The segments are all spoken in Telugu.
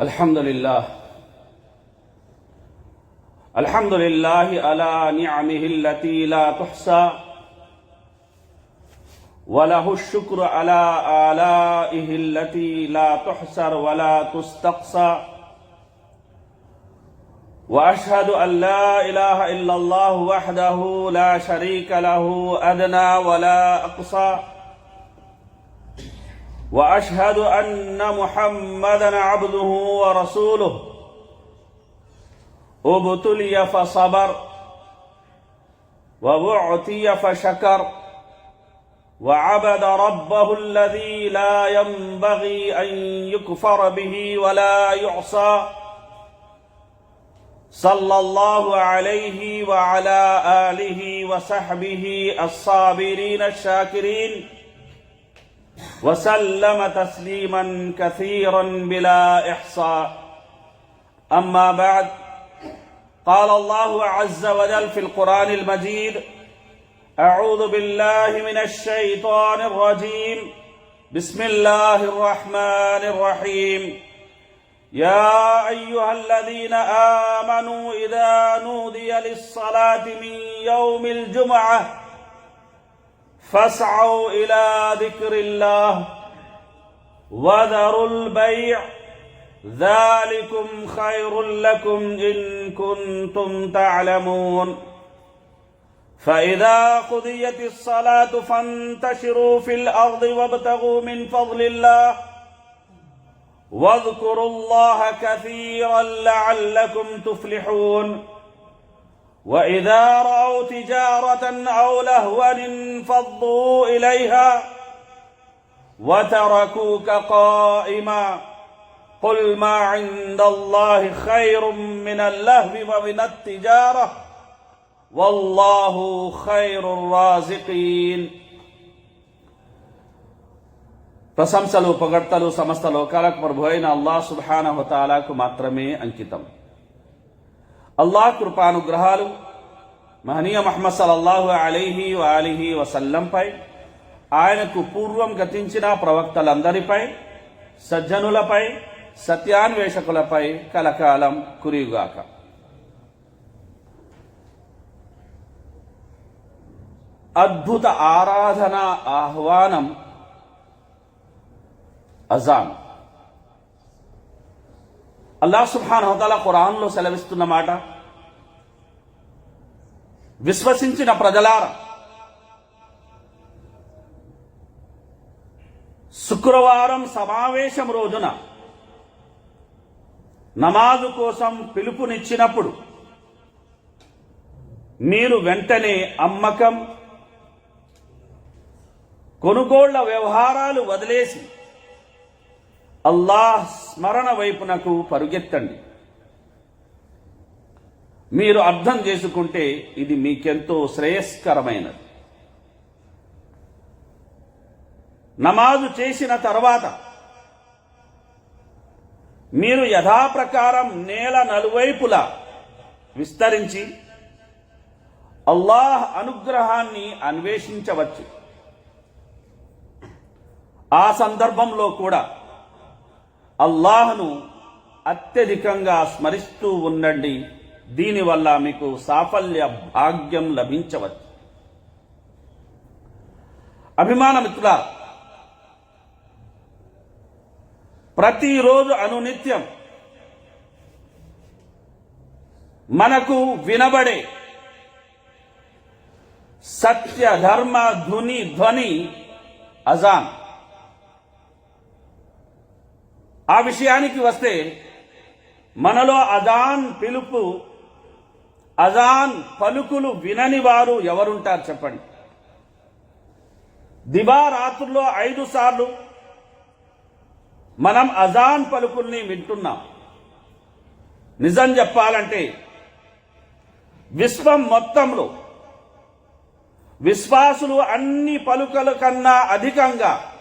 الحمد لله. الحمد لله على نعمه التي لا تحصى. وله الشكر على آلائه التي لا تحصر ولا تستقصى. وأشهد أن لا إله إلا الله وحده لا شريك له أدنى ولا أقصى. وأشهد أن محمدا عبده ورسوله. ابتلي فصبر وبعتي فشكر وعبد ربه الذي لا ينبغي أن يكفر به ولا يعصى. صلى الله عليه وعلى آله وصحبه الصابرين الشاكرين. وسلم تسليما كثيرا بلا إحصاء. أما بعد قال الله عز وجل في القرآن المجيد أعوذ بالله من الشيطان الرجيم. بسم الله الرحمن الرحيم. يا أيها الذين آمنوا إذا نودي للصلاة من يوم الجمعة فاسعوا إلى ذكر الله وذروا البيع ذلكم خير لكم إن كنتم تعلمون. فإذا قضيت الصلاة فانتشروا في الأرض وابتغوا من فضل الله واذكروا الله كثيرا لعلكم تفلحون. واذا راوا تجاره او لهوا انفضوا اليها وتركوك قائما قل ما عند الله خير من اللهو ومن التجاره والله خير الرازقين ప్రశంసలు పొగడ్తలు సమస్త లోకాలకు ప్రభు అయిన అల్లాహ్ సుబ్హానహు తాలాకు మాత్రమే అంకితం అల్లాహ్ కృపానుగ్రహాలు మహనీయ మహమ్మద్ సలల్లాహు అలీహి వాలిహి వసల్లంపై ఆయనకు పూర్వం గతించిన ప్రవక్తలందరిపై సజ్జనులపై సత్యాన్వేషకులపై కలకాలం కురియుగాక. అద్భుత ఆరాధన ఆహ్వానం అజాన్. అల్లాహ్ సుబ్హాన్ హోతాల ఖురాన్లో సెలవిస్తున్న మాట విశ్వసించిన ప్రజలార శుక్రవారం సమావేశం రోజున నమాజు కోసం పిలుపునిచ్చినప్పుడు మీరు వెంటనే అమ్మకం కొనుగోళ్ళ వ్యవహారాలు వదిలేసి అల్లాహ్ స్మరణ వైపునకు పరుగెత్తండి. మీరు అర్థం చేసుకుంటే ఇది మీకెంతో శ్రేయస్కరమైనది. నమాజు చేసిన తర్వాత మీరు యథాప్రకారం నేల నలువైపులా విస్తరించి అల్లాహ్ అనుగ్రహాన్ని అన్వేషించవచ్చు. ఆ సందర్భంలో కూడా అల్లాహ్ను అత్యధికంగా స్మరిస్తూ ఉండండి. దీనివల్ల మీకు సాఫల్య భాగ్యం లభించవచ్చు. అభిమాన మిత్రుల ప్రతిరోజు అనునిత్యం మనకు వినబడే సత్య ధర్మ ధుని ధ్వని అజాన్. ఆ విషయానికి వస్తే మనలో అజాన్ పిలుపు అజాన్ పలుకులు వినని వారు ఎవరుంటారు చెప్పండి. దివారాత్రుల్లో ఐదు సార్లు మనం అజాన్ పలుకుల్ని వింటున్నాం. నిజం చెప్పాలంటే విశ్వం మొత్తంలో విశ్వాసులు అన్ని పలుకల కన్నా అధికంగా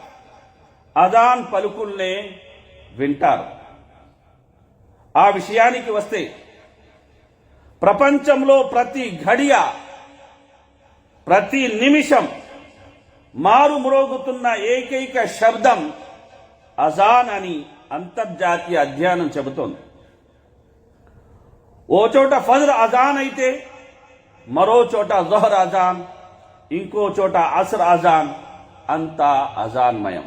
అజాన్ పలుకుల్నే వింటారు. ఆ విషయానికి వస్తే ప్రపంచంలో ప్రతి ఘడియ ప్రతి నిమిషం మారుమ్రోగుతున్న ఏకైక శబ్దం అజాన్ అని అంతర్జాతీయ అధ్యయనం చెబుతోంది. ఓ చోట ఫజర్ అజాన్ అయితే మరో చోట జొహర్ అజాన్ ఇంకో చోట అసర్ అజాన్ అంతా అజాన్మయం.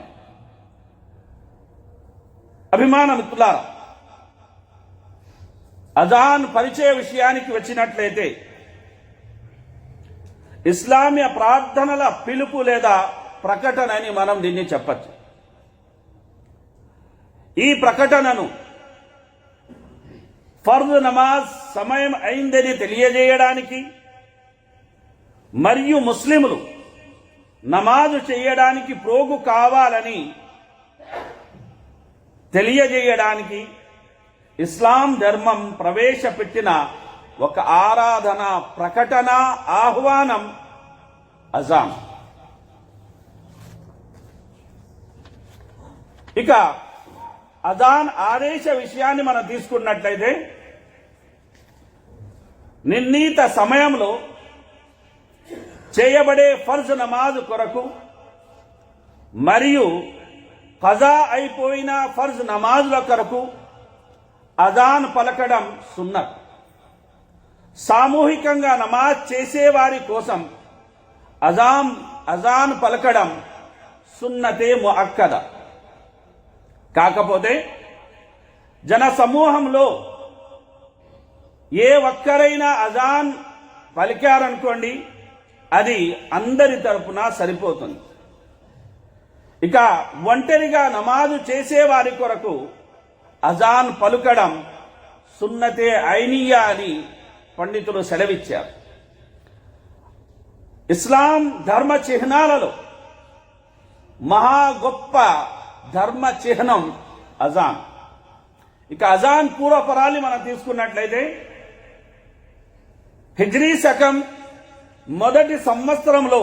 అభిమాన మిత్రులారా అజాన్ పరిచయ విషయానికి వచ్చినట్లయితే ఇస్లామియ ప్రార్థనల పిలుపు లేదా ప్రకటన అని మనం దీన్ని చెప్పచ్చు. ఈ ప్రకటనను ఫర్ద్ నమాజ్ సమయం అయిందని తెలియజేయడానికి మరియు ముస్లింలు నమాజు చేయడానికి ప్రోగు కావాలని తెలియజేయడానికి ఇస్లాం ధర్మం ప్రవేశపెట్టిన ఒక ఆరాధన ప్రకటన ఆహ్వానం అజాన్ ఇక అజాన్ ఆదేశ విషయాన్ని మనం తీసుకున్నట్లయితే నిర్ణీత సమయంలో చేయబడే ఫర్జ్ నమాజ్ కొరకు మరియు కజా అయిపోయిన ఫర్జ్ నమాజుల కొరకు అజాన్ పలకడం సున్నత్. సామూహికంగా నమాజ్ చేసేవారి కోసం అజాం అజాన్ పలకడం సున్నతే ముఅక్కద. కాకపోతే జన సమూహంలో ఏ ఒక్కరైనా అజాన్ పలికారనుకోండి అది అందరి తరపున సరిపోతుంది. ఇక ఒంటరిగా నమాజు చేసేవారి కొరకు అజాన్ పలుకడం సున్నతే ఐనియా అని పండితులు సెలవిచ్చారు. ఇస్లాం ధర్మ చిహ్నాలలో మహా గొప్ప ధర్మ చిహ్నం అజాన్. ఇక అజాన్ పూర్వపరాలి మనం తీసుకున్నట్లయితే హిజ్రీ శకం మొదటి సంవత్సరంలో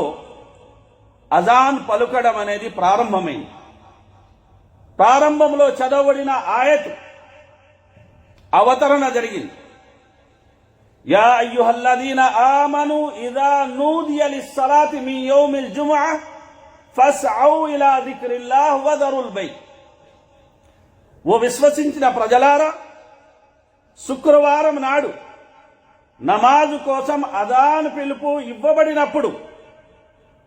అజాన్ పలుకడం అనేది ప్రారంభమైంది. ప్రారంభంలో చదవబడిన ఆయత్ అవతరణ జరిగింది. యా అయ్యుహల్లదీన ఆమను ఇదా నూదియలి సలాతి మీ జుమా ఫస్ ఫస్ఔ ఇలా దిక్రిల్లాహ్ వదరుల్ బై. ఓ విశ్వసించిన ప్రజలారా శుక్రవారం నాడు నమాజు కోసం అదాన్ పిలుపు ఇవ్వబడినప్పుడు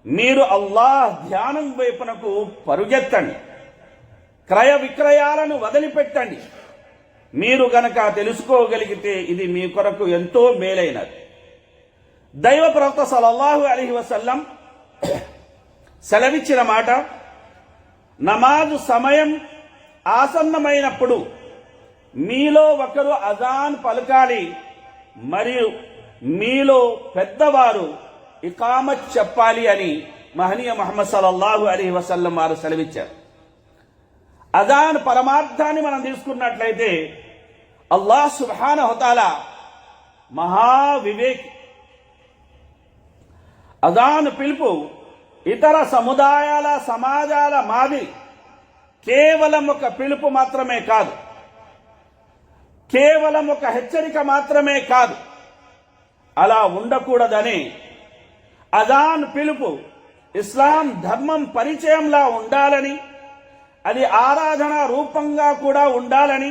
మీరు అల్లాహ్ ధ్యానం వైపునకు పరుగెత్తండి. క్రయ విక్రయాలను వదిలిపెట్టండి. మీరు గనక తెలుసుకోగలిగితే ఇది మీ కొరకు ఎంతో మేలైనది. దైవ ప్రవక్త సలల్లాహు అలహి వసల్లం సెలవిచ్చిన మాట నమాజు సమయం ఆసన్నమైనప్పుడు మీలో ఒకరు అజాన్ పలకాలి మరియు మీలో పెద్దవారు ఇకామత్ చెప్పాలి అని మహనీయ మహమ్మద్ సలల్లాహు అలీ వసల్లం వారు సెలవిచ్చారు. అజాన్ పరమార్థాన్ని మనం తీసుకున్నట్లయితే అల్లాహ్ సుబ్హాన హుతాల మహావివేకి. అజాన్ పిలుపు ఇతర సముదాయాల సమాజాల మాదిరి కేవలం ఒక పిలుపు మాత్రమే కాదు. కేవలం ఒక హెచ్చరిక మాత్రమే కాదు. అలా ఉండకూడదని అజాన్ పిలుపు ఇస్లాం ధర్మం పరిచయంలా ఉండాలని అది ఆరాధన రూపంగా కూడా ఉండాలని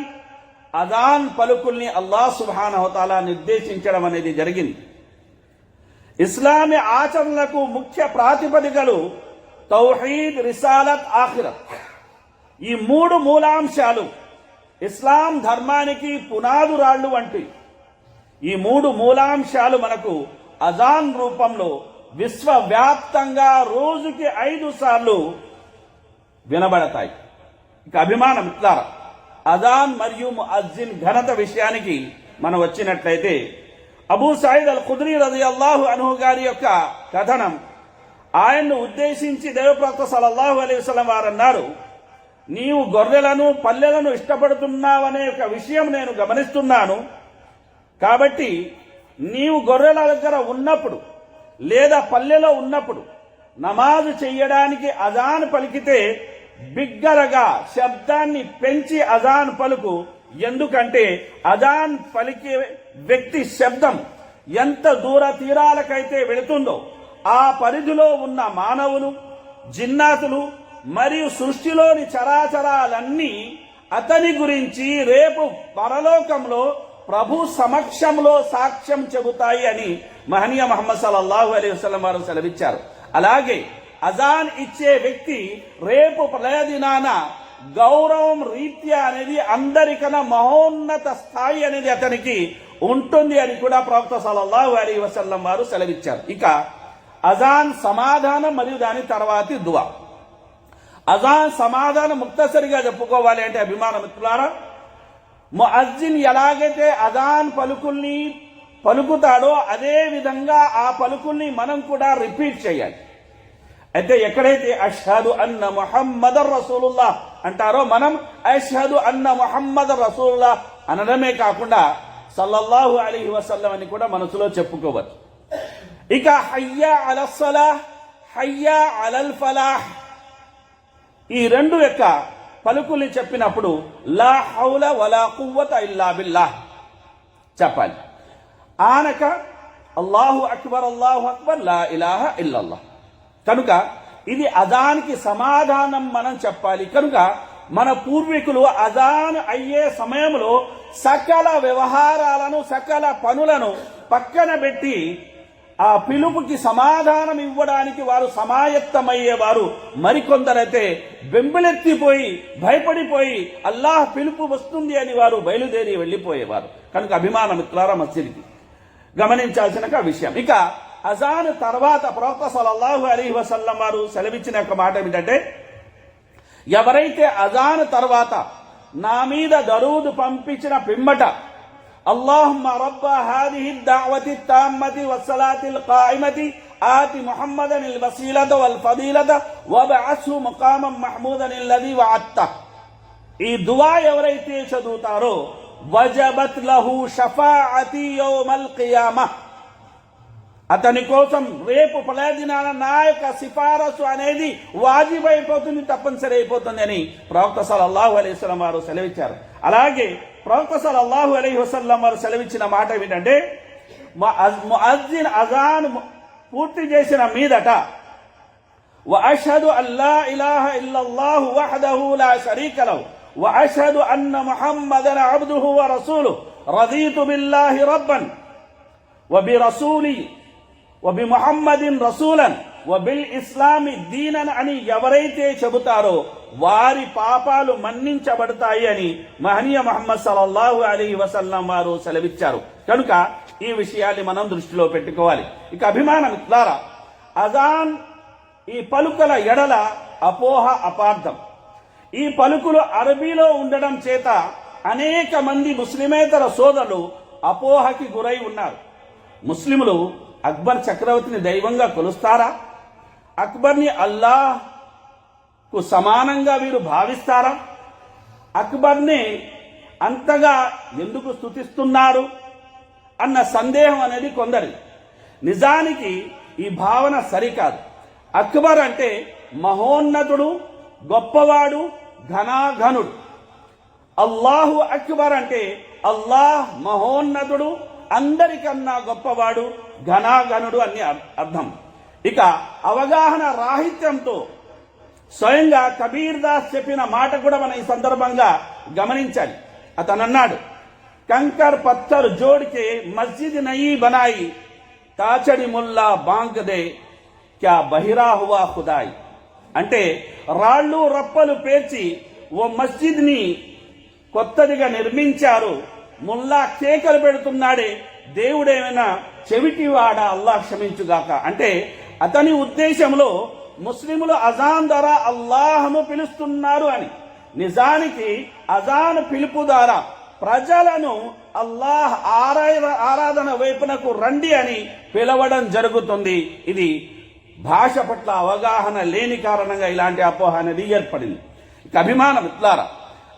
అజాన్ పలుకుల్ని అల్లాహ్ సుబానహతాలా నిర్దేశించడం అనేది జరిగింది. ఇస్లామీ ఆచరణలకు ముఖ్య ప్రాతిపదికలు తౌహీద్ రిసాలత్ ఆఖిరత్. ఈ మూడు మూలాంశాలు ఇస్లాం ధర్మానికి పునాదురాళ్ళు వంటి ఈ మూడు మూలాంశాలు మనకు అజాన్ రూపంలో విశ్వవ్యాప్తంగా రోజుకి ఐదు సార్లు వినబడతాయి. ఇక అభిమానం ఇట్లారా? అజాన్ మరియు ముఅజ్జిన్ ఘనత విషయానికి మనం వచ్చినట్లయితే అబూ సాయిద్ అల్ కుద్రీ రది అల్లాహు అనుహు గారి యొక్క కథనం ఆయన్ను ఉద్దేశించి దేవప్రవక్త సలల్లాహు అలీ వసలం వారు అన్నారు నీవు గొర్రెలను పల్లెలను ఇష్టపడుతున్నావనే ఒక విషయం నేను గమనిస్తున్నాను. కాబట్టి నీవు గొర్రెల దగ్గర ఉన్నప్పుడు లేదా పల్లెలో ఉన్నప్పుడు నమాజు చేయడానికి అజాన్ పలికితే బిగ్గరగా శబ్దాన్ని పెంచి అజాన్ పలుకు. ఎందుకంటే అజాన్ పలికే వ్యక్తి శబ్దం ఎంత దూర తీరాలకైతే వెళుతుందో ఆ పరిధిలో ఉన్న మానవులు జిన్నాతులు మరియు సృష్టిలోని చరాచరాలన్నీ అతని గురించి రేపు పరలోకంలో ప్రభు సమక్షంలో సాక్ష్యం చెబుతాయి అని మహనీయ మహమ్మద్ సల్లల్లాహు అలైహి వసల్లం వారు సెలవిచ్చారు. అలాగే అజాన్ ఇచ్చే వ్యక్తి రేపు ప్రళయ దినాన గౌరవం రీత్యా అనేది అందరికన్నా మహోన్నత స్థాయి అనేది అతనికి ఉంటుంది అని కూడా ప్రవక్త సల్లల్లాహు అలైహి వసల్లం వారు సెలవిచ్చారు. ఇక అజాన్ సమాధానం మరియు దాని తర్వాతి దువా. అజాన్ సమాధానం ముక్తసరిగా చెప్పుకోవాలి అంటే అభిమాన మిత్రులారా ముఅజ్జిన్ ఎలాగైతే అజాన్ పలుకుల్ని పలుకుతాడో అదే విధంగా ఆ పలుకుల్ని మనం కూడా రిపీట్ చేయాలి. అయితే ఎక్కడైతే అష్హదు అన్న మొహమ్మద రసూలుల్లా అంటారో మనం అష్హదు అన్న మొహమ్మద రసూలుల్లా అనడమే కాకుండా సల్లల్లాహు అలీ వసల్లం అని కూడా మనసులో చెప్పుకోవచ్చు. ఇక హయ్యా అలస్సలా హయ్యా అలల్ ఫలాహ్. ఈ రెండు యొక్క పలుకుల్ని చెప్పినప్పుడు లా హౌల వలా కువ్వత ఇల్లా బిల్లాహ్. చెప్పాలి. ఆనక అల్లాహు అక్బర్ అల్లాహు అక్బర్ లా ఇలాహ ఇల్లల్లాహ్. కనుక ఇది అదానికి సమాధానం మనం చెప్పాలి. కనుక మన పూర్వీకులు అజాన్ అయ్యే సమయంలో సకల వ్యవహారాలను సకల పనులను పక్కన పెట్టి ఆ పిలుపుకి సమాధానం ఇవ్వడానికి వారు సమాయత్తమయ్యేవారు. మరికొందరైతే బెంబిలెత్తిపోయి భయపడిపోయి అల్లాహ్ పిలుపు వస్తుంది అని వారు బయలుదేరి వెళ్ళిపోయేవారు. కనుక అభిమానం ఇట్లారా మస్జిద్కి గమనించాల్సిన విషయం. ఇక అజాన్ తర్వాత ప్రవక్త సల్లల్లాహు అలైహి వసల్లం వారు సెలవిచ్చిన ఒక మాట ఏమిటంటే ఎవరైతే అజాన్ తర్వాత నా మీద దరూదు పంపించిన పిమ్మట اللهم رب هذه الدعوة التامة والصلاة القائمة آت محمدا الوسيلة والفضيلة وابعثه مقاما محمودا الذي وعدته ఈ దువా ఎవరైతే చదువుతారో వజబత్ లహు షఫాఅతి యౌమల్ ఖియామా అతని కోసం రేపు దినాన నా యొక్క సిఫారసు అనేది వాజిబ్ అయిపోతుంది తప్పనిసరి అయిపోతుంది అని ప్రవక్త సలల్లాహు అలీ వసలం వారు సెలవిచ్చారు అలాగే ప్రవక్త సలల్లాహు అలీ వసల్లం వారు సెలవిచ్చిన మాట ఏంటంటే అజ్జిన్ అజాన్ పూర్తి చేసిన మీదట وأشهد أن لا إله إلا الله وحده لا شريك له وأشهد أن محمدا عبده ورسوله رضيت بالله ربا وبرسولي వబి మొహమ్మదిన్ రసూలన్ వబిల్ ఇస్లామి దీనన్ అని ఎవరైతే చెబుతారో వారి పాపాలు మన్నించబడతాయి అని మహనీయ మహమ్మద్ సలల్లాహు అలీ వసల్లం వారు సెలవిచ్చారు. కనుక ఈ విషయాన్ని మనం దృష్టిలో పెట్టుకోవాలి. ఇక అభిమానం ద్వారా అజాన్ ఈ పలుకల ఎడల అపోహ అపార్థం. ఈ పలుకులు అరబీలో ఉండడం చేత అనేక మంది ముస్లిమేతర సోదరులు అపోహకి గురై ఉన్నారు. ముస్లిములు అక్బర్ చక్రవర్తిని దైవంగా కొలుస్తారా? అక్బర్ని అల్లాహ్కు సమానంగా వీరు భావిస్తారా? అక్బర్ని అంతగా ఎందుకు స్తుతిస్తున్నారు? అన్న సందేహం అనేది కొందరి నిజానికి ఈ భావన సరికాదు. అక్బర్ అంటే మహోన్నతుడు గొప్పవాడు ఘనాఘనుడు. అల్లాహు అక్బర్ అంటే అల్లాహ్ మహోన్నతుడు అందరికన్నా గొప్పవాడు. ఘనాఘనుడు అని అర్థం. ఇక అవగాహన రాహిత్యంతో స్వయంగా కబీర్ దాస్ చెప్పిన మాట కూడా మనం ఈ సందర్భంగా గమనించాలి. అతను అన్నాడు కంకర్ పత్తర్ జోడ్కే మస్జిద్ నయీ బనాయి తాచడి ముల్లా బాంక్దే క్యా బహిరా హువా ఖుదాయి. అంటే రాళ్ళు రప్పలు పేర్చి ఓ మస్జిద్ని కొత్తదిగా నిర్మించారు ముల్లా కేకలు పెడుతున్నాడే దేవుడేమైనా చెవిటివాడా అల్లాహ్ క్షమించుగాక. అంటే అతని ఉద్దేశంలో ముస్లిములు అజాన్ ద్వారా అల్లాహను పిలుస్తున్నారు అని. నిజానికి అజాన్ పిలుపు ద్వారా ప్రజలను అల్లాహ్ ఆరాధన ఆరాధన వైపునకు రండి అని పిలవడం జరుగుతుంది. ఇది భాష పట్ల అవగాహన లేని కారణంగా ఇలాంటి అపోహ అనేది ఏర్పడింది. ఇక అభిమానం ఇట్లారా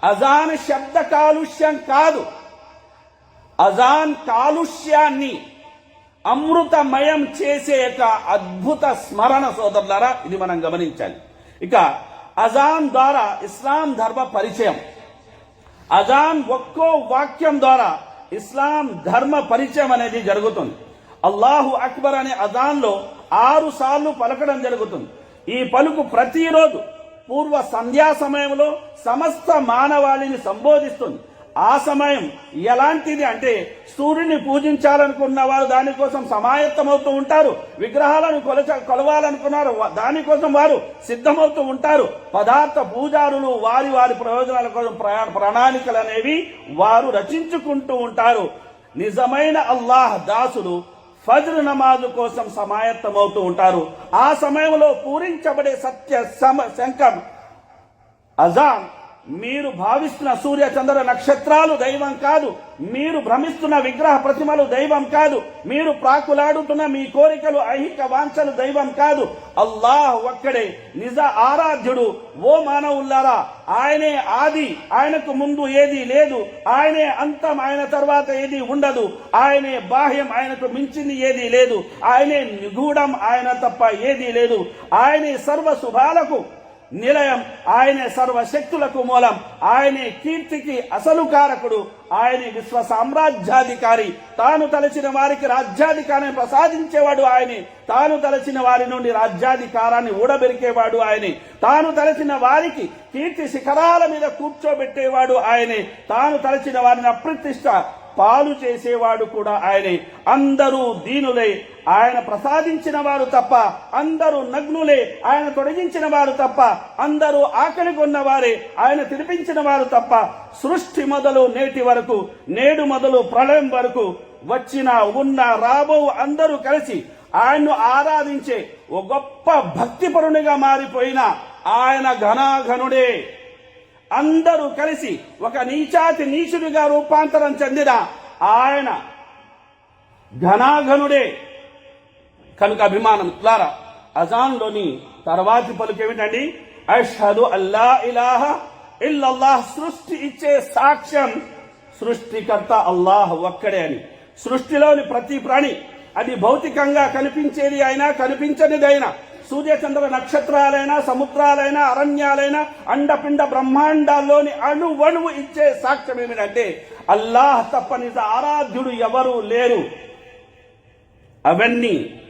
అజాన్ శబ్ద కాలుష్యం కాదు. అజాన్ కాలుష్యాన్ని అమృతమయం చేసే ఒక అద్భుత స్మరణ సోదరులారా ఇది మనం గమనించాలి. ఇక అజాన్ ద్వారా ఇస్లాం ధర్మ పరిచయం. అజాన్ ఒక్కో వాక్యం ద్వారా ఇస్లాం ధర్మ పరిచయం అనేది జరుగుతుంది. అల్లాహు అక్బర్ అనే అజాన్లో ఆరు సార్లు పలకడం జరుగుతుంది. ఈ పలుకు ప్రతిరోజు పూర్వ సంధ్యా సమయంలో సమస్త మానవాళిని సంబోధిస్తుంది. ఆ సమయం ఎలాంటిది అంటే సూర్యుని పూజించాలనుకున్న వారు దానికోసం సమాయత్తమవుతూ ఉంటారు. విగ్రహాలను కొలచ కొలవాలనుకున్నారు. దానికోసం వారు సిద్ధమవుతూ ఉంటారు. పదార్థ పూజారులు వారి వారి ప్రయోజనాల కోసం ప్రయా- ప్రణాళికలు అనేవి వారు రచించుకుంటూ ఉంటారు. నిజమైన అల్లాహ్ దాసులు ఫజ్ర్ నమాజు కోసం సమాయత్తమవుతూ ఉంటారు. ఆ సమయంలో పూరించబడే సత్య సమ శంకర్ అజాన్ మీరు భావిస్తున్న సూర్య చంద్ర నక్షత్రాలు దైవం కాదు. మీరు భ్రమిస్తున్న విగ్రహ ప్రతిమలు దైవం కాదు. మీరు ప్రాకులాడుతున్న మీ కోరికలు ఐహిక వాంఛలు దైవం కాదు. అల్లాహ్ ఒక్కడే నిజ ఆరాధ్యుడు ఓ మానవుల్లారా ఆయనే ఆది ఆయనకు ముందు ఏది లేదు ఆయనే అంతం ఆయన తర్వాత ఏది ఉండదు ఆయనే బాహ్యం ఆయనకు మించింది ఏది లేదు ఆయనే నిగూఢం ఆయన తప్ప ఏది లేదు ఆయనే సర్వ శుభాలకు నిలయం. ఆయనే సర్వశక్తులకు మూలం. ఆయనే కీర్తికి అసలు కారకుడు. ఆయనే విశ్వ సామ్రాజ్యాధికారి. తాను తలచిన వారికి రాజ్యాధికారాన్ని ప్రసాదించేవాడు ఆయనే. తాను తలచిన వారి నుండి రాజ్యాధికారాన్ని ఊడబెరికేవాడు ఆయనే. తాను తలచిన వారికి కీర్తి శిఖరాల మీద కూర్చోబెట్టేవాడు ఆయనే. తాను తలచిన వారిని అప్రతిష్ట పాలు చేసేవాడు కూడా ఆయనే. అందరూ దీనులే. ఆయన ప్రసాదించిన వారు తప్ప అందరూ నగ్నులే. ఆయన తొలగించిన వారు తప్ప అందరూ ఆకలి కొన్నవారే. ఆయన తినిపించిన వారు తప్ప సృష్టి మొదలు నేటి వరకు నేడు మొదలు ప్రళయం వరకు వచ్చిన ఉన్న రాబో అందరూ కలిసి ఆయన్ను ఆరాధించే ఓ గొప్ప భక్తిపరునిగా మారిపోయిన ఆయన ఘనాఘనుడే. అందరూ కలిసి ఒక నీచాతి నీచుడిగా రూపాంతరం చెందిన ఆయన ఘనాఘనుడే. కనుక అభిమానం ద్వారా అజాన్లోని తర్వాతి పలుకు ఏమిటండి? అష్హదు అల్లా ఇలాహ ఇల్లల్లాహ్ సృష్టి ఇచ్చే సాక్ష్యం సృష్టికర్త అల్లాహ్ ఒక్కడే అని. సృష్టిలోని ప్రతి ప్రాణి అది భౌతికంగా కనిపించేది అయినా కనిపించనిదైనా సూర్యచంద్ర నక్షత్రాలైనా సముద్రాలైనా అరణ్యాలైనా అండపిండ బ్రహ్మాండాల్లోని అణువణువు ఇచ్చే సాక్ష్యం ఏమిటంటే అల్లాహ్ తప్ప నిజ ఆరాధ్యుడు ఎవరూ లేరు. అవన్నీ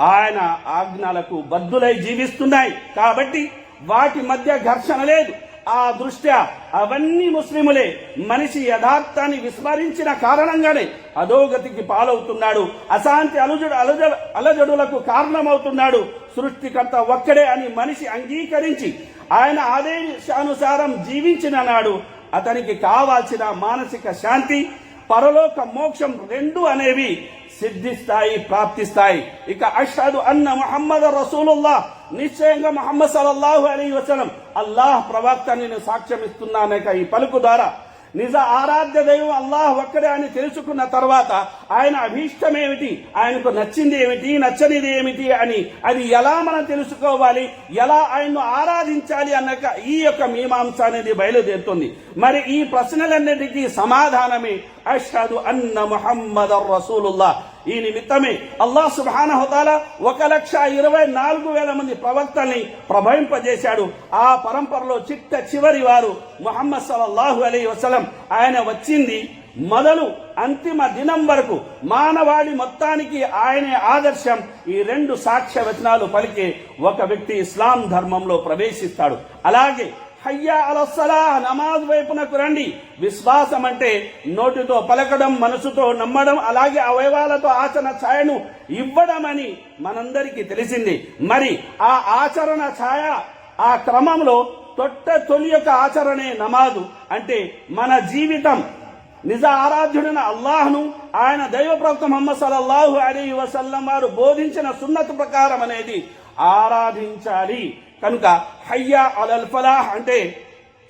ఆయన ఆజ్ఞలకు బద్దులై జీవిస్తున్నాయి. కాబట్టి వాటి మధ్య ఘర్షణ లేదు. ఆ దృష్ట్యా అవన్నీ ముస్లిములే. మనిషి యథార్థాన్ని విస్మరించిన కారణంగానే అధోగతికి పాలవుతున్నాడు. అశాంతి అలుజడు అలజ అలజడులకు కారణమవుతున్నాడు. సృష్టికర్త ఒక్కడే అని మనిషి అంగీకరించి ఆయన ఆదేశానుసారం జీవించిన నాడు అతనికి కావాల్సిన మానసిక శాంతి పరలోక మోక్షం రెండు అనేవి సిద్ధిస్తాయి ప్రాప్తిస్తాయి. ఇక అషాదు అన్న ముహమ్మద్ రసూలుల్లా నిశ్చయంగా ముహమ్మద్ సలల్లాహు అలీ వసలం అల్లాహ్ ప్రవక్త నేను సాక్ష్యం ఇస్తున్నానక ఈ పలుకు ద్వారా నిజ ఆరాధ్య దైవం అల్లాహ్ ఒక్కడే అని తెలుసుకున్న తర్వాత ఆయన అభీష్టం ఏమిటి? ఆయనకు నచ్చింది ఏమిటి? నచ్చనిది ఏమిటి అని అది ఎలా మనం తెలుసుకోవాలి? ఎలా ఆయన్ను ఆరాధించాలి అన్నక ఈ యొక్క మీమాంస అనేది బయలుదేరుతుంది. మరి ఈ ప్రశ్నలన్నిటికీ సమాధానమే. అషదు అన్న ముహమ్మద్ రసూలుల్లా ఈ నిమిత్తమే అల్లాహ్ సుబానహుతాల ఒక లక్ష ఇరవై నాలుగు వేల మంది ప్రవక్తల్ని ప్రభవింపజేశాడు. ఆ పరంపరలో చిట్ట చివరి వారు మొహమ్మద్ సల్లాహు అలీ వసలం ఆయన వచ్చింది మొదలు అంతిమ దినం వరకు మానవాళి మొత్తానికి ఆయనే ఆదర్శం. ఈ రెండు సాక్ష్య వచనాలు పలికే ఒక వ్యక్తి ఇస్లాం ధర్మంలో ప్రవేశిస్తాడు. అలాగే హయ్యా అలసలా నమాజ్ వైపునకు రండి. విశ్వాసం అంటే నోటితో పలకడం మనసుతో నమ్మడం అలాగే అవయవాలతో ఆచరణ ఛాయను ఇవ్వడం అని మనందరికీ తెలిసింది. మరి ఆ ఆచరణ ఛాయ ఆ క్రమంలో తొట్ట తొలి యొక్క ఆచరణే నమాజు. అంటే మన జీవితం నిజ ఆరాధ్యుడైన అల్లాహ్ను ఆయన దైవ ప్రవక్త ముహమ్మద్ సల్లల్లాహు అలీ వసల్లం వారు బోధించిన సున్నత ప్రకారం అనేది ఆరాధించాలి. కనుక హయ్యా అలల్ ఫలాహ్ అంటే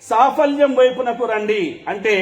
సాఫల్యం వైపునకు రండి. అంటే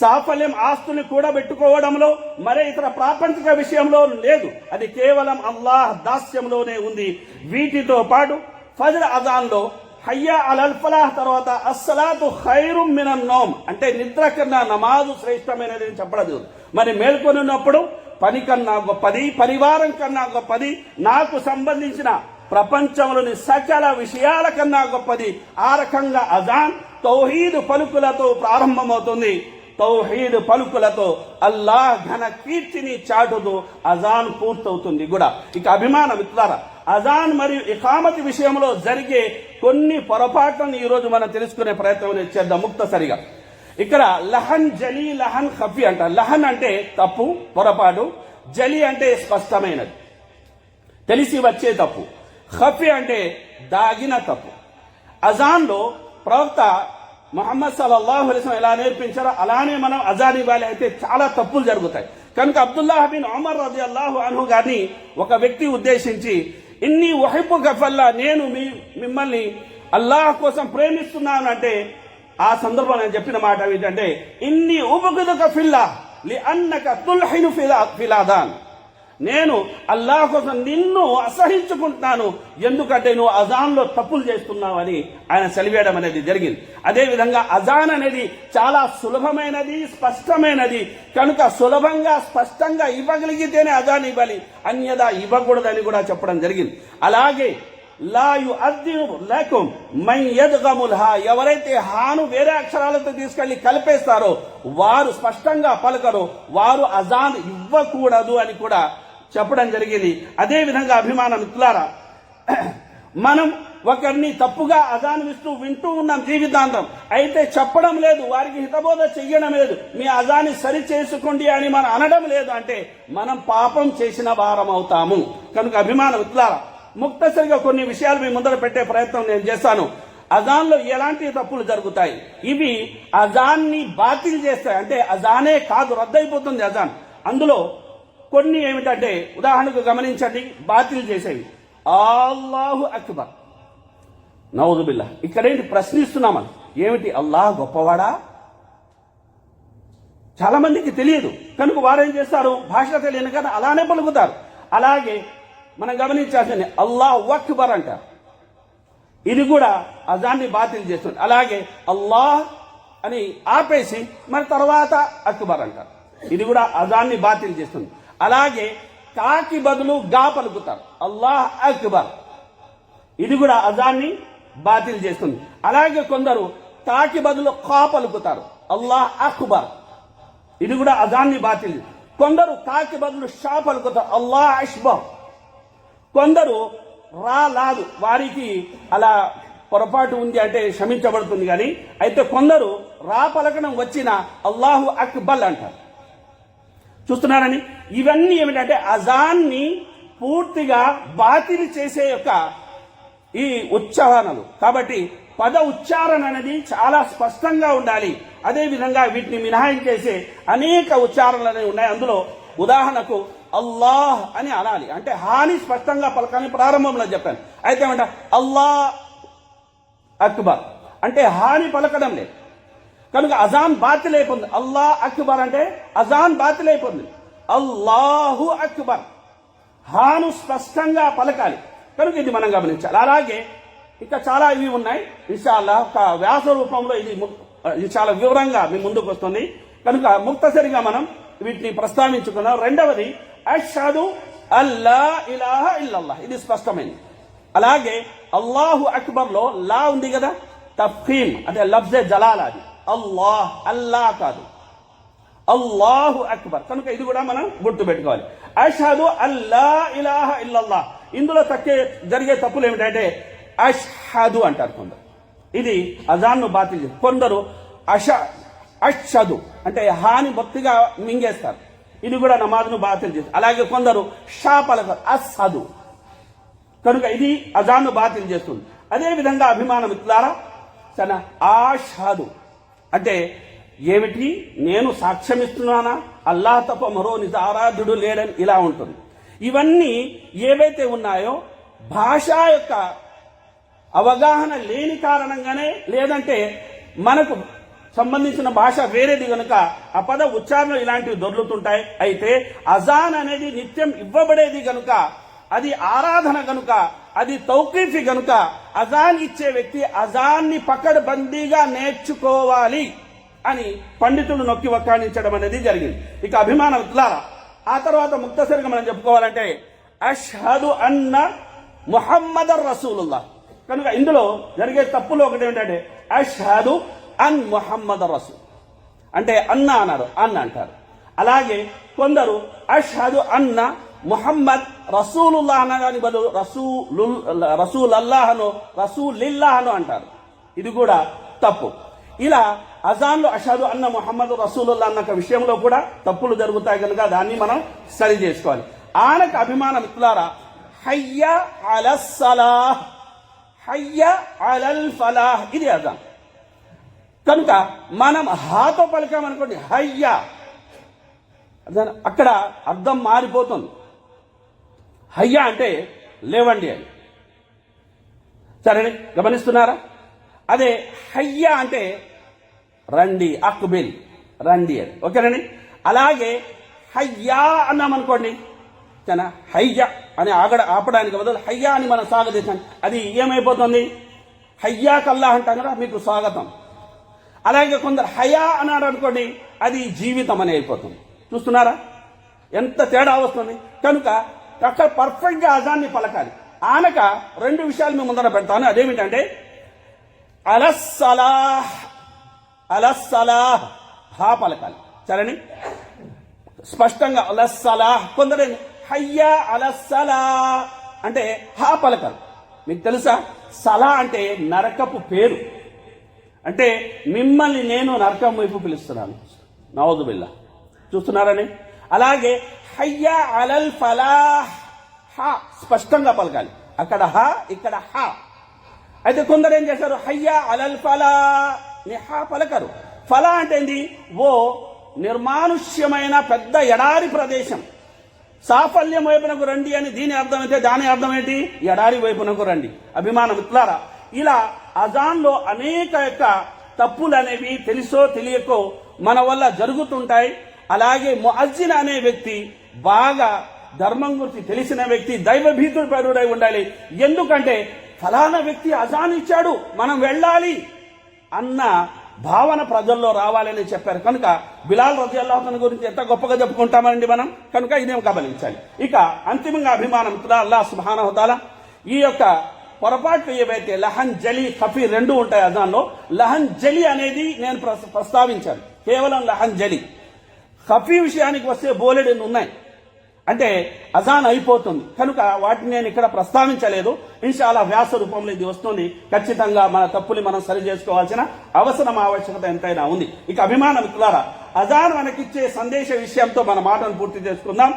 సాఫల్యం ఆస్తుని కూడా పెట్టుకోవడంలో మరే ఇతర ప్రాపంచిక విషయంలో లేదు. అది కేవలం అల్లాహ్ దాస్యంలోనే ఉంది. వీటితో పాటు ఫజర్ అజాన్లో హయ్యా అలల్ ఫలాహ్ తర్వాత అస్సలాతు ఖైరు మినన్ నోమ్ అంటే నిద్ర కన్నా నమాజు శ్రేష్టమైనది అని చెప్పడదు మరి మేల్కొని ఉన్నప్పుడు పని కన్నా గొప్పది పరివారం కన్నా గొప్పది నాకు సంబంధించిన ప్రపంచంలోని సకల విషయాల కన్నా గొప్పది ఆ రకంగా అజాన్ తౌహీదు పలుకులతో ప్రారంభమవుతుంది. తౌహీద్ పలుకులతో అల్లాహ్ ఘన కీర్తిని చాటుతూ అజాన్ పూర్తవుతుంది కూడా. ఇక అభిమాన మిత్రులారా అజాన్ మరియు ఇకామతి విషయంలో జరిగే కొన్ని పొరపాట్లను ఈ రోజు మనం తెలుసుకునే ప్రయత్నం చేద్దాం ముక్తసరిగా. ఇక్కడ లహన్ జలి లహన్ ఖఫీ అంట. లహన్ అంటే తప్పు పొరపాటు. జలి అంటే స్పష్టమైనది. తెలిసి వచ్చే తప్పు. ఖఫీ అంటే దాగిన తప్పు. అజాన్లో ప్రవక్త మొహమ్మద్ సల్లల్లాహు అలైహి ఎలా నేర్పించారో అలానే మనం అజాన్ ఇవ్వాలి అయితే చాలా తప్పులు జరుగుతాయి. కనుక అబ్దుల్లా హబీన్ ఉమర్ రజి అల్లాహు అను గారిని ఒక వ్యక్తి ఉద్దేశించి ఇన్ని వహిపు గఫల్లా నేను మీ మిమ్మల్ని అల్లాహ్ కోసం ప్రేమిస్తున్నాను అంటే ఆ సందర్భం నేను చెప్పిన మాట ఏంటంటే ఇన్ని ఉపగుదక ఫిల్లా లి అన్నక తుల్హిను ఫిలా ఫిలాదాన్. నేను అల్లాహ్ కోసం నిన్ను అసహించుకుంటున్నాను. ఎందుకంటే నువ్వు అజాన్లో తప్పులు చేస్తున్నావని ఆయన సెలివేయడం అనేది జరిగింది. అదేవిధంగా అజాన్ అనేది చాలా సులభమైనది స్పష్టమైనది. కనుక సులభంగా స్పష్టంగా ఇవ్వగలిగితేనే అజాన్ ఇవ్వాలి. అన్యదా ఇవ్వకూడదని కూడా చెప్పడం జరిగింది. అలాగే లాయు అద్దిను లేకం మై యద్గముల్ హా ఎవరైతే హాను వేరే అక్షరాలతో తీసుకెళ్ళి కలిపేస్తారో వారు స్పష్టంగా పలకరు వారు అజాన్ ఇవ్వకూడదు అని కూడా చెప్పడం జరిగింది. అదేవిధంగా అభిమాన మిత్రులారా మనం ఒకరిని తప్పుగా అజానిస్తూ వింటూ ఉన్నాం జీవితాంతం. అయితే చెప్పడం లేదు వారికి హితబోధ చెయ్యడం లేదు. మీ అజాన్ని సరి చేసుకోండి అని మనం అనడం లేదు అంటే మనం పాపం చేసిన వారం అవుతాము. కనుక అభిమాన మిత్రులారా ముక్తసరిగా కొన్ని విషయాలు మీ ముందర పెట్టే ప్రయత్నం నేను చేస్తాను. అజాన్లో ఎలాంటి తప్పులు జరుగుతాయి? ఇవి అజాన్ని బాతిల్ చేస్తాయి. అంటే అజానే కాదు రద్దయిపోతుంది అజాన్. అందులో కొన్ని ఏమిటంటే ఉదాహరణకు గమనించండి బాతిల్ చేసేవి. అల్లాహు అక్బర్. నవదుబిల్లా ఇక్కడేంటి ప్రశ్నిస్తున్నామని ఏమిటి అల్లాహ్ గొప్పవాడా? చాలా మందికి తెలియదు. కనుక వారేం చేస్తారు? భాష తెలియని కదా అలానే పలుకుతారు. అలాగే మనం గమనించాల్సింది అల్లాహ్ అక్బర్ అంటారు ఇది కూడా అజాన్ని బాతిల్ చేస్తుంది. అలాగే అల్లాహ్ అని ఆపేసి మరి తర్వాత అక్బర్ అంటారు ఇది కూడా అజాన్ని బాతిల్ చేస్తుంది. అలాగే కాకి బదులు గా పలుకుతారు. అల్లాహ్ అక్బర్. ఇది కూడా అజాన్ని బాతిల్ చేస్తుంది. అలాగే కొందరు తాకి బదులు కా పలుకుతారు. అల్లాహ్ అక్బర్. ఇది కూడా అజాన్ని బాతిల్. కొందరు కాకి బదులు షా పలుకుతారు. అల్లాహ్ అష్బర్ కొందరు రా లాదు. వారికి అలా పొరపాటు ఉంది అంటే క్షమించబడుతుంది కానీ అయితే కొందరు రా పలకడం వచ్చిన అల్లాహు అక్బల్ అంటారు. చూస్తున్నారని? ఇవన్నీ ఏమిటంటే అజాన్ని పూర్తిగా బాతిల్ చేసే యొక్క ఈ ఉచ్చారణలు కాబట్టి పద ఉచ్చారణ అనేది చాలా స్పష్టంగా ఉండాలి. అదే విధంగా వీటిని మినహాయించేసే అనేక ఉచ్చారణలు అనేవి ఉన్నాయి. అందులో ఉదాహరణకు అల్లాహ్ అని అనాలి. అంటే హాని స్పష్టంగా పలకాలని ప్రారంభంలో చెప్పాను. అయితే ఏమంట? అల్లాహ్ అక్బర్. అంటే హాని పలకడం లేదు. కనుక అజాన్ బాతిల్ అయిపోయింది. అల్లా అక్బర్ అంటే అజాన్ బాతిల్ అయిపోతుంది అల్లాహు అక్బర్. హాను స్పష్టంగా పలకాలి. కనుక ఇది మనం గమనించాలి. అలాగే ఇంకా చాలా ఇవి ఉన్నాయి. ఇన్షాల్లా ఒక వ్యాస రూపంలో ఇది ఇది చాలా వివరంగా మీ ముందుకు వస్తుంది. కనుక ముక్తసరిగా మనం వీటిని ప్రస్తావించుకున్నాం రెండవది అషాదు అల్లా ఇలాహ ఇల్లల్లాహ్. ఇది స్పష్టమైంది. అలాగే అల్లాహు అక్బర్లో లా ఉంది కదా? తఫీమ్ అంటే లఫ్జే జలాల్ అది. అల్లాహ్ అల్లా కాదు. అల్లాహు అక్బర్. కనుక ఇది కూడా మనం గుర్తు పెట్టుకోవాలి. అషహదు అల్లా ఇలాహ ఇల్లల్లా ఇందులో తక్కే జరిగే తప్పులు ఏమిటంటే అష్హదు అంటారు కొందరు. ఇది అజాన్ను బాతిల్ చేస్తారు కొందరు అష అషదు అంటే హాని భక్తిగా మింగేస్తారు. ఇది కూడా నమాజ్ను బాతిల్ చేస్తారు అలాగే కొందరు షా పలకరు అసదు కనుక ఇది అజాన్ను బాతిల్ చేస్తుంది. అదే విధంగా ఇట్లారా మిత్రులారా తన ఆషాదు అంటే ఏమిటి? నేను సాక్ష్యమిస్తున్నానా? అల్లా తప్ప మరో నిజ ఆరాధుడు లేడని ఇలా ఉంటుంది. ఇవన్నీ ఏవైతే ఉన్నాయో భాష యొక్క అవగాహన లేని కారణంగానే లేదంటే మనకు సంబంధించిన భాష వేరేది కనుక ఆ పద ఉచ్చారణ ఇలాంటివి దొర్లుతుంటాయి. అయితే అజాన్ అనేది నిత్యం ఇవ్వబడేది కనుక అది ఆరాధన కనుక అది తౌకీఫి గనుక అజాన్ ఇచ్చే వ్యక్తి అజాన్ని పకడ్బందీగా నేర్చుకోవాలి అని పండితుడు నొక్కి వక్కాణించడం అనేది జరిగింది. ఇక అభిమాన విద్లారా ఆ తర్వాత ముక్తసరిగా మనం చెప్పుకోవాలంటే అష్హదు అన్న ముహమ్మద్ రసూలుల్లా కనుక ఇందులో జరిగే తప్పులు ఒకటి ఏంటంటే అష్హదు అన్ ముహమ్మద్ రసూల్. అంటే అన్న అన్నారు అన్న అంటారు. అలాగే కొందరు అష్హదు అన్న ముహమ్మద్ రసూలుల్లాహ్ అనగాని బదులు రసూలు రసూల్ అల్లాహను రసూలిల్లాహను అంటారు. ఇది కూడా తప్పు. ఇలా అజాన్లో అషాదు అన్న ముహమ్మద్ రసూలుల్లా అన్న విషయంలో కూడా తప్పులు జరుగుతాయి కనుక దాన్ని మనం సరి చేసుకోవాలి. ఆనకు అభిమానం ఇట్లారా? హయ్య అలస్సలాహ్ హయ్య అలల్ ఫలాహ్. ఇది అజాన్. కనుక మనం హాతో పలికామనుకోండి హయ్య. అక్కడ అర్థం మారిపోతుంది. హయ్యా అంటే లేవండి అని. సరే గమనిస్తున్నారా? అదే హయ్యా అంటే రండి అక్బిల్ రండి అని. ఓకేనండి? అలాగే హయ్యా అన్నామనుకోండి తన హయ్య అని ఆగడ ఆపడానికి బదులు హయ్యా అని మనం స్వాగతించాం అది ఏమైపోతుంది? హయ్యా కల్లా అంటాం కదా మీకు స్వాగతం. అలాగే కొందరు హయా అన్నాడు అనుకోండి అది జీవితం అని అయిపోతుంది. చూస్తున్నారా? ఎంత తేడా వస్తుంది? కనుక అక్కడ పర్ఫెక్ట్గా అజాన్ని పలకాలి. ఆనక రెండు విషయాలు మేము ముందర పెడతాను. అదేమిటంటే అలస్సలాహ్ అలస్సలాహ్ హా పలకాలి. సరేని? స్పష్టంగా అలస్సలాహ్ కొందరు హయ్యా అలస్సలా అంటే హా పలకాలి. మీకు తెలుసా? సలా అంటే నరకపు పేరు. అంటే మిమ్మల్ని నేను నరకం వైపు పిలుస్తున్నాను. నవదు బిల్లా చూస్తున్నారని అలాగే హయ్య అలల్ ఫలాహ్ హ స్పష్టంగా పలకాలి. అక్కడ హ ఇక్కడ హ. అయితే కొందరు ఏం చేశారు? హయ్య అలల్ ఫలా ని హా పలకరు. ఫలా అంటే ఏంది? ఓ నిర్మానుష్యమైన పెద్ద ఎడారి ప్రదేశం. సాఫల్యం వైపునకు రండి అని దీని అర్థం అయితే దాని అర్థం ఏంటి? ఎడారి వైపునకు రండి. అభిమానం ఇట్లారా ఇలా అజాన్లో అనేక యొక్క తప్పులు అనేవి తెలుసో తెలియకో మన వల్ల జరుగుతుంటాయి. అలాగే ముఅజ్జిన్ అనే వ్యక్తి బాగా ధర్మం గురించి తెలిసిన వ్యక్తి దైవభీతుడు పరుడై ఉండాలి. ఎందుకంటే ఫలానా వ్యక్తి అజాన్ ఇచ్చాడు మనం వెళ్ళాలి అన్న భావన ప్రజల్లో రావాలని చెప్పారు. కనుక బిలాల్ రజల్లాహన్ గురించి ఎంత గొప్పగా చెప్పుకుంటామండి మనం? కనుక ఇదేం గమనించాలి ఇక అంతిమంగా అభిమానం అల్లా అల్లాహ్ ఈ యొక్క పొరపాట్లు ఏవైతే లహన్ జలి కఫీ రెండు ఉంటాయి అజాన్లో లహన్ జలి అనేది నేను ప్రస్తావించాను. కేవలం లహన్ జలి. ఖఫీ విషయానికి వస్తే బోలెడెన్ని ఉన్నాయి? అంటే అజాన్ అయిపోతుంది. కనుక వాటిని నేను ఇక్కడ ప్రస్తావించలేదు. ఇన్షాలా వ్యాస రూపంలో ఇది వస్తుంది. ఖచ్చితంగా మన తప్పుని మనం సరి చేసుకోవాల్సిన అవసరం ఆవశ్యకత ఎంతైనా ఉంది. ఇక అభిమానం మిత్రులారా అజాన్ మనకిచ్చే సందేశ విషయంతో మన మాటను పూర్తి చేసుకుందాం.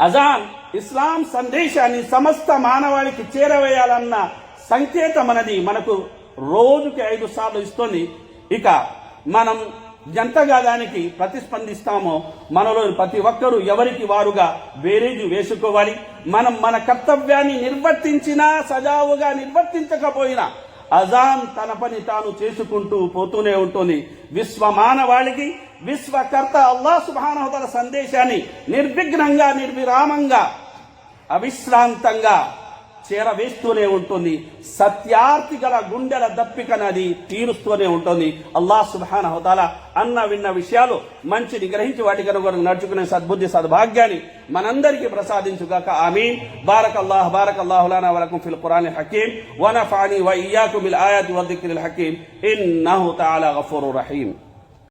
అజాన్ ఇస్లాం సందేశాన్ని సమస్త మానవాళికి చేరవేయాలన్న సంకేతం అనేది మనకు రోజుకి ఐదు సార్లు ఇస్తుంది. ఇక మనం ఎంతగా దానికి ప్రతిస్పందిస్తామో మనలో ప్రతి ఒక్కరూ ఎవరికి వారుగా బేరీజు వేసుకోవాలి. మనం మన కర్తవ్యాన్ని నిర్వర్తించినా సజావుగా నిర్వర్తించకపోయినా అజాం తన పని తాను చేసుకుంటూ పోతూనే ఉంటుంది. విశ్వ మానవాళికి విశ్వకర్త అల్లా సుభానహతల సందేశాన్ని నిర్విఘ్నంగా నిర్విరామంగా అవిశ్రాంతంగా చేరవేస్తూనే ఉంటుంది. సత్యార్థి గల గుండెల దప్పికనది తీరుస్తూనే ఉంటుంది. అల్లాహ్ సుబాన్ హోతాల అన్న విన్న విషయాలు మంచిని గ్రహించి వాటి కనుక నడుచుకునే సద్బుద్ధి సద్భాగ్యాన్ని మనందరికీ ప్రసాదించుగాక. ఆమీన్. బారక్ అల్లాహ్ బారక్ అల్లాహు లనా వలకుం ఫిల్ ఖురాన్ హకీం. వనఫాని వ ఇయ్యాకుం బిల్ ఆయాతి వద్దిక్రిల్ హకీం. ఇన్నహు తఆలా గఫూరుర్ రహీం.